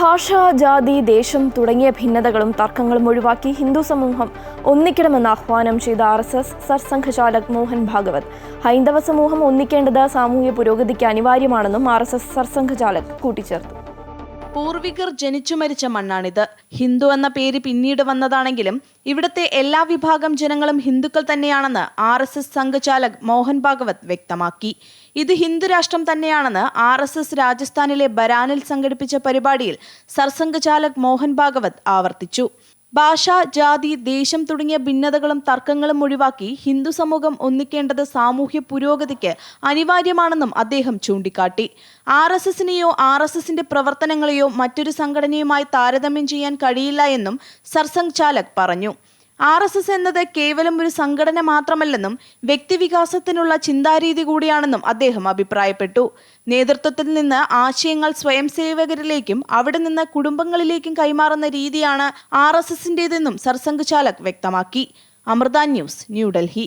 ഭാഷ ജാതി ദേശം തുടങ്ങിയ ഭിന്നതകളും തർക്കങ്ങളും ഒഴിവാക്കി ഹിന്ദു സമൂഹം ഒന്നിക്കണമെന്ന് ആഹ്വാനം ചെയ്ത R S S Sarsanghchalak Mohan Bhagwat. ഹൈന്ദവ സമൂഹം ഒന്നിക്കേണ്ടത് സാമൂഹ്യ പുരോഗതിക്ക് അനിവാര്യമാണെന്നും ആർ എസ് എസ് സർസംഘചാലക് കൂട്ടിച്ചേർത്തു. പൂർവികർ ജനിച്ചു മരിച്ച മണ്ണാണിത്. ഹിന്ദു എന്ന പേര് പിന്നീട് വന്നതാണെങ്കിലും ഇവിടുത്തെ എല്ലാ വിഭാഗം ജനങ്ങളും ഹിന്ദുക്കൾ തന്നെയാണെന്ന് R S S Sanghchalak Mohan Bhagwat വ്യക്തമാക്കി. ഇത് ഹിന്ദു രാഷ്ട്രം തന്നെയാണെന്ന് ആർ എസ് എസ് രാജസ്ഥാനിലെ ബരാനിൽ സംഘടിപ്പിച്ച പരിപാടിയിൽ സർസംഘചാലക് മോഹൻ ഭാഗവത് ആവർത്തിച്ചു. ഭാഷ ജാതി ദേശം തുടങ്ങിയ ഭിന്നതകളും തർക്കങ്ങളും ഒഴിവാക്കി ഹിന്ദു സമൂഹം ഒന്നിക്കേണ്ടത് സാമൂഹ്യ പുരോഗതിക്ക് അനിവാര്യമാണെന്നും അദ്ദേഹം ചൂണ്ടിക്കാട്ടി. ആർ എസ് എസിനെയോ ആർ എസ് എസിന്റെ പ്രവർത്തനങ്ങളെയോ മറ്റൊരു സംഘടനയുമായി താരതമ്യം ചെയ്യാൻ കഴിയില്ല എന്നും സർസംഘ് ചാലക് പറഞ്ഞു. ആർ എസ് എസ് എന്നത് കേവലം ഒരു സംഘടന മാത്രമല്ലെന്നും വ്യക്തിവികാസത്തിനുള്ള ചിന്താരീതി കൂടിയാണെന്നും അദ്ദേഹം അഭിപ്രായപ്പെട്ടു. നേതൃത്വത്തിൽ നിന്ന് ആശയങ്ങൾ സ്വയം സേവകരിലേക്കും അവിടെ നിന്ന് കുടുംബങ്ങളിലേക്കും കൈമാറുന്ന രീതിയാണ് ആർ എസ് എസിന്റേതെന്നും സർസംഘ് ചാലക് വ്യക്തമാക്കി. അമൃത ന്യൂസ് ന്യൂഡൽഹി